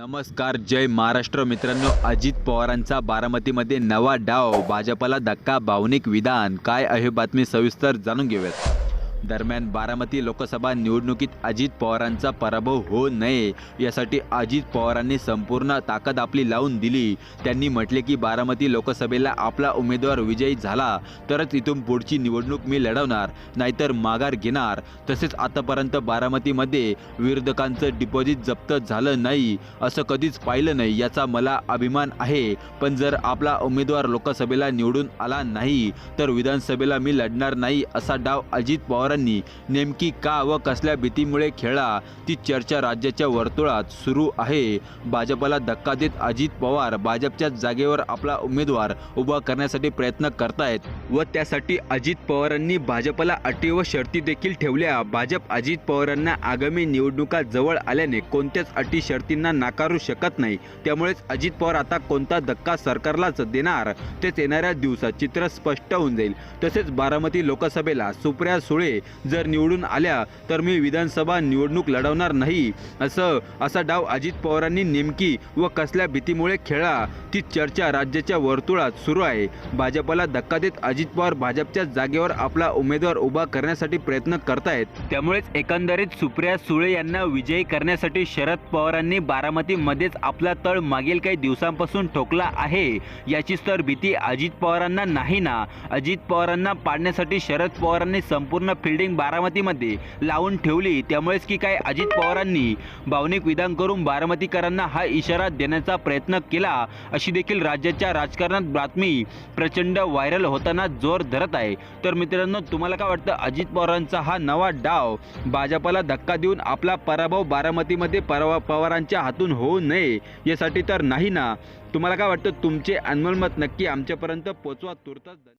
नमस्कार जय महाराष्ट्र. मित्रांनो अजित पवारांचा बारामतीमध्ये नवा डाव. भाजपला धक्का भावनिक विधान. काय आहे बातमी सविस्तर जाणून घेऊयात. दरम्यान बारामती लोकसभा निवडणुकीत अजित पवारांचा पराभव होऊ नये यासाठी अजित पवारांनी संपूर्ण ताकद आपली लावून दिली. त्यांनी म्हटले की बारामती लोकसभेला आपला उमेदवार विजयी झाला तरच इथून पुढची निवडणूक मी लढवणार नाहीतर माघार घेणार. तसेच आतापर्यंत बारामतीमध्ये विरोधकांचं डिपॉझिट जप्त झालं नाही असं कधीच पाहिलं नाही याचा मला अभिमान आहे. पण जर आपला उमेदवार लोकसभेला निवडून आला नाही तर विधानसभेला मी लढणार नाही असा डाव अजित पवार उमेदवारांनी नेमकी का व कसल्या भीतीमुळे खेळला ती चर्चा राज्याच्या वर्तुळात सुरू आहे. भाजपला धक्का देत अजित पवार भाजपच्या जागेवर आपला उमेदवार उभा करण्यासाठी प्रयत्न करतायत व त्यासाठी अजित पवारांनी भाजपला अटी व शर्ती देखील ठेवल्या. भाजप अजित पवारांना आगामी निवडणुका जवळ आल्याने कोणत्याच अटी शर्तींना नाकारू शकत नाही. त्यामुळेच अजित पवार आता कोणता धक्का सरकारलाच देणार? तेच येणाऱ्या दिवसात चित्र स्पष्ट होऊन जाईल. तसेच बारामती लोकसभेला सुप्रिया सुळे जर निवडून आल्या तर मी विधानसभा निवडणूक लढवणार नाही. असं असा डाव अजित पवारांनी नेमकी व कसल्या भीतीमुळे खेळला ती चर्चा राज्याच्या वर्तुळात सुरू आहे. भाजपला धक्का देत अजित पवार भाजपच्या जागेवर आपला उमेदवार उभा करण्यासाठी प्रयत्न करतायत. त्यामुळेच एकंदरीत सुप्रिया सुळे यांना विजयी करण्यासाठी शरद पवारांनी बारामतीमध्येच आपला तळ मागील काही दिवसांपासून ठोकला आहे. याचीच तर भीती अजित पवारांना नाही ना. अजित पवारांना पाडण्यासाठी शरद पवारांनी संपूर्ण फिल्डिंग बारामतीमध्ये लावून ठेवली. त्यामुळेच की काय अजित पवारांनी भावनिक विधान करून बारामतीकरांना हा इशारा देण्याचा प्रयत्न केला. अशी देखील राज्याच्या राजकारणात बातमी प्रचंड व्हायरल होताना जोर धरत आहे. तर मित्रांनो तुम्हाला काय वाटतं? अजित पवारांचा हा नवा डाव भाजपला धक्का देऊन आपला पराभव बारामतीमध्ये परवा पवारांच्या हातून होऊ नये यासाठी तर नाही ना? तुम्हाला काय वाटतं? तुमचे अनमोल मत नक्की आमच्यापर्यंत पोचवा. तुर्तास